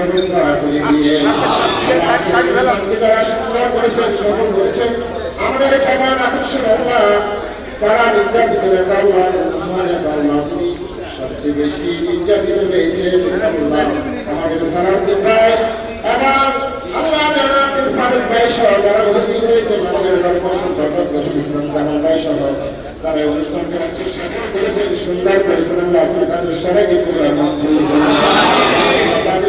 ব্যবস্থা করে দিয়ে যারা সংগ্রহ করেছেন সফল করেছেন আমাদের প্রধান আকর্ষণ সবচেয়ে বেশি নির্যাতিত আল্লাহ আমাদের ফারুক ভাই সহ যারা উপস্থিত হয়েছেন আমাদের ধর্মসম্পদ রসুল ইসলাম ভাই সহ তারা অনুষ্ঠানকে সুন্দর করেছেন আল্লাহ আপনি তাদের সবাইকে পুরো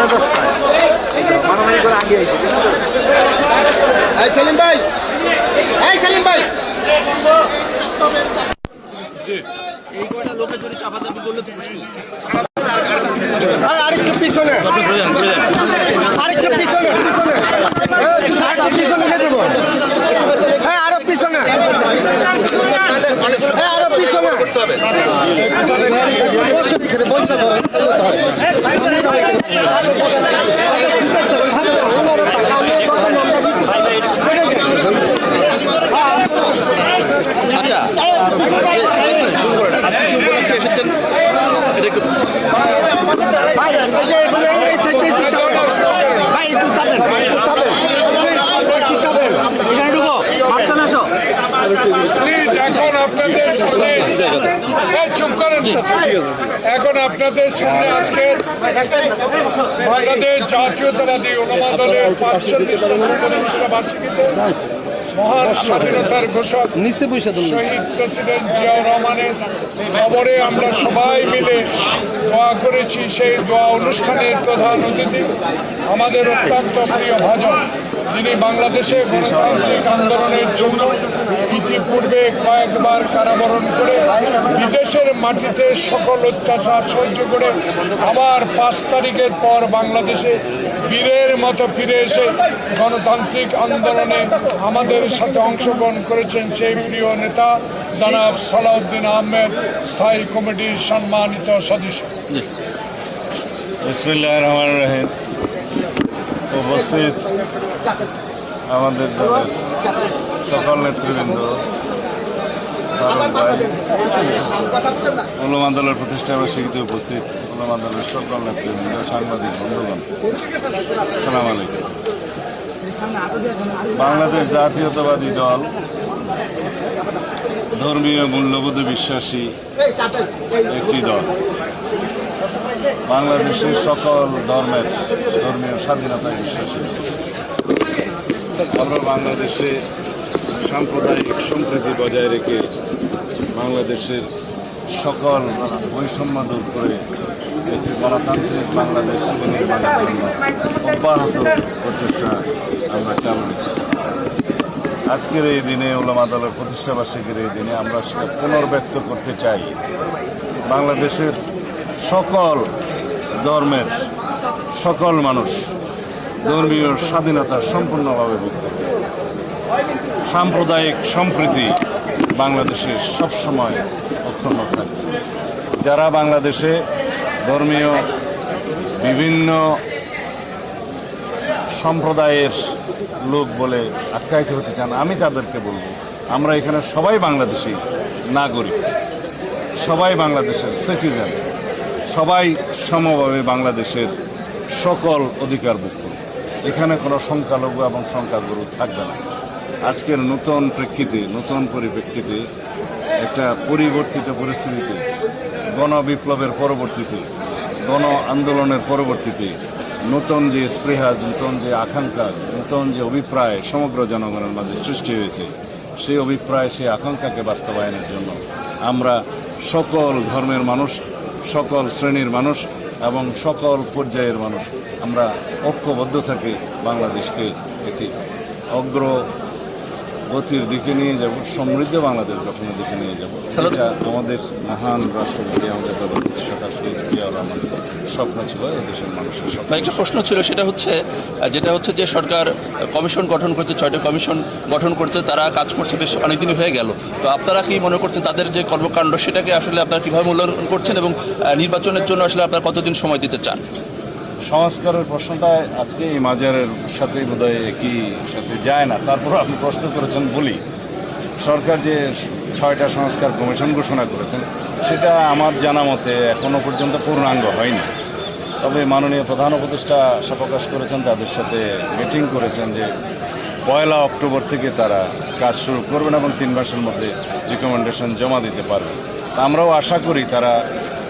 সাড়ে দশটায়। মারামারি করে আগে আইছে এই সেলিম ভাই এই সেলিম ভাই। এই কটা লোকে যদি চাপাচাপি করলে তো মুশকিল আরেকটু পিছনে। আরেকটু পিছনে পিছনে। পিছনে নিয়ে দেবো হ্যাঁ আরও পিছনে। হ্যাঁ আরও পিছনে বসে ধরেন আচ্ছা শুরু করেন আজকে কি উপলক্ষে এসেছেন এটা একটু ভাই এই যে এখানে এই যে যে যে চাপেন। ভাই একটু চাপেন একটু চাপেন একটু চাপেন এখানে ঢুকো মাঝখানে আসো প্লিজ এখন আপনাদের সামনে আজকে বাংলাদেশ জাতীয়তাবাদী ওলামা দলের পাঁচচল্লিশতম প্রতিষ্ঠা বার্ষিকীতে মহান স্বাধীনতার ঘোষক নিচে বসে শহীদ প্রেসিডেন্ট জিয়াউর রহমানের খবরে আমরা সবাই মিলে দোয়া করেছি সেই দোয়া অনুষ্ঠানের প্রধান অতিথি আমাদের অত্যন্ত প্রিয় ভাজন যিনি বাংলাদেশে গণতান্ত্রিক আন্দোলনের জন্য ইতিপূর্বে কয়েকবার কারাবরণ করে বিদেশের মাটিতে সকল অত্যাচার সহ্য করে আবার পাঁচ তারিখের পর বাংলাদেশে বীরের মতো ফিরে এসে গণতান্ত্রিক আন্দোলনে আমাদের সাথে অংশগ্রহণ করেছেন সেই প্রিয় নেতা জনাব সালাউদ্দিন আহমেদ, স্থায়ী কমিটির সম্মানিত সদস্য। বিসমিল্লাহ রহমান রহিম। উপস্থিত আমাদের সকল নেতৃবৃন্দ উপস্থিত। সকল সাংবাদিক বাংলাদেশ জাতীয়তাবাদী দল, ধর্মীয় মূল্যবোধে বিশ্বাসী একটি দল। বাংলাদেশের সকল ধর্মের, ধর্মীয় স্বাধীনতায় বিশ্বাসী। আমরা বাংলাদেশে সাম্প্রদায়িক সম্প্রীতি বজায় রেখে বাংলাদেশের সকল বৈষম্য দূর করে একটি গণতান্ত্রিক বাংলাদেশ অব্যাহত প্রচেষ্টা আমরা চালু রেখেছি আজকের এই দিনে ওলামা দলের প্রতিষ্ঠা বার্ষিকীর এই দিনে আমরা সেটা পুনর্ব্যক্ত করতে চাই। বাংলাদেশের সকল ধর্মের সকল মানুষ ধর্মীয় স্বাধীনতা সম্পূর্ণভাবে করবে সাম্প্রদায়িক সম্প্রীতি বাংলাদেশে সবসময় অক্ষুণ্ণ থাকবে যারা বাংলাদেশে ধর্মীয় বিভিন্ন সম্প্রদায়ের লোক বলে আখ্যায়িত হতে চান, আমি তাদেরকে বলব, আমরা এখানে সবাই বাংলাদেশি নাগরিক, সবাই বাংলাদেশের সিটিজেন সবাই সমভাবে বাংলাদেশের সকল অধিকার ভোগ এখানে কোনো সংখ্যালঘু এবং সংখ্যাগুরু থাকবে না। আজকের নতুন প্রেক্ষিতে, নতুন পরিপ্রেক্ষিতে একটা পরিবর্তিত পরিস্থিতিতে গণবিপ্লবের পরবর্তীতে গণ আন্দোলনের পরবর্তীতে, নতুন যে স্পৃহা, নতুন যে আকাঙ্ক্ষা, নতুন যে অভিপ্রায় সমগ্র জনগণের মাঝে সৃষ্টি হয়েছে, সেই অভিপ্রায়, সেই আকাঙ্ক্ষাকে বাস্তবায়নের জন্য আমরা সকল ধর্মের মানুষ, সকল শ্রেণির মানুষ এবং সকল পর্যায়ের মানুষ আমরা ঐক্যবদ্ধ থাকি বাংলাদেশকে একটি অগ্র গতির দিকে নিয়ে যাব সমৃদ্ধ বাংলাদেশ গঠনের দিকে নিয়ে যাব। এটা আমাদের মহান রাষ্ট্রপতি আমাদের প্রধানমন্ত্রী সরকার শহীদ জিয়াউর রহমানের স্বপ্ন ছিল দেশের মানুষের স্বপ্ন একটা প্রশ্ন ছিল সেটা হচ্ছে যেটা হচ্ছে যে সরকার কমিশন গঠন করছে ছয়টা কমিশন গঠন করছে তারা কাজ করছে বেশ অনেকদিন হয়ে গেল। তো আপনারা কি মনে করছেন তাদের যে কর্মকাণ্ড সেটাকে আসলে আপনারা কীভাবে মূল্যায়ন করছেন এবং নির্বাচনের জন্য আসলে আপনারা কতদিন সময় দিতে চান? সংস্কারের প্রশ্নটা আজকে এই মাজারের সাথে বোধহয় একই সাথে যায় না। তারপর আপনি প্রশ্ন করেছেন বলি। সরকার যে ছয়টা সংস্কার কমিশন ঘোষণা করেছেন, সেটা আমার জানা মতে এখনও পর্যন্ত পূর্ণাঙ্গ হয়নি। তবে মাননীয় প্রধান উপদেষ্টা আশা প্রকাশ করেছেন, তাদের সাথে মিটিং করেছেন যে পয়লা অক্টোবর থেকে তারা কাজ শুরু করবেন এবং তিন মাসের মধ্যে রিকমেন্ডেশন জমা দিতে পারবেন। তা আমরাও আশা করি তারা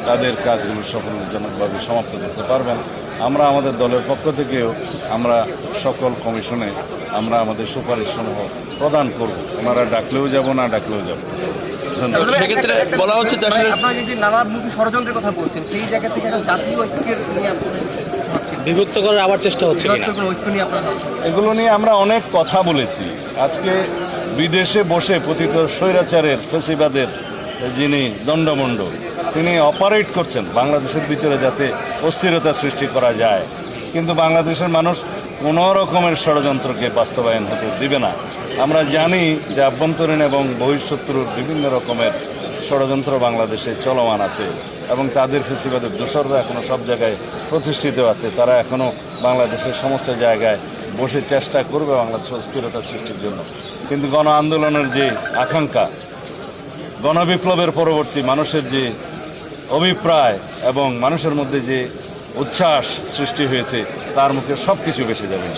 তাদের কাজগুলো সফলজনকভাবে সমাপ্ত করতে পারবেন। আমরা আমাদের দলের পক্ষ থেকেও আমরা সকল কমিশনে আমরা আমাদের সুপারিশসমূহ প্রদান করব। ওনারা ডাকলেও যাব না ডাকলেও যাব। ধন্যবাদ। সেক্ষেত্রে বলা হচ্ছে আপনারা যদি নানামুখী ষড়যন্ত্রের কথা বলছেন সেই জায়গা থেকে জাতীয় ঐক্যের বিভক্ত করার আবার চেষ্টা হচ্ছে এগুলো নিয়ে আমরা অনেক কথা বলেছি। আজকে বিদেশে বসে পতিত স্বৈরাচারের ফেসিবাদের যিনি দণ্ডমণ্ড তিনি অপারেট করছেন বাংলাদেশের ভিতরে যাতে অস্থিরতা সৃষ্টি করা যায়। কিন্তু বাংলাদেশের মানুষ কোনো রকমের ষড়যন্ত্রকে বাস্তবায়ন হতে দিবে না। আমরা জানি যে আভ্যন্তরীণ এবং বহিঃশত্রুর বিভিন্ন রকমের ষড়যন্ত্র বাংলাদেশে চলমান আছে এবং তাদের ফেসিবাদের দোসররা এখনও সব জায়গায় প্রতিষ্ঠিত আছে। তারা এখনও বাংলাদেশের সমস্ত জায়গায় বসে চেষ্টা করবে বাংলাদেশের অস্থিরতা সৃষ্টির জন্য। কিন্তু গণ আন্দোলনের যে আকাঙ্ক্ষা গণবিপ্লবের পরবর্তী মানুষের যে অভিপ্রায় এবং মানুষের মধ্যে যে উচ্ছ্বাস সৃষ্টি হয়েছে তার মুখে সব কিছু বেসে যাবে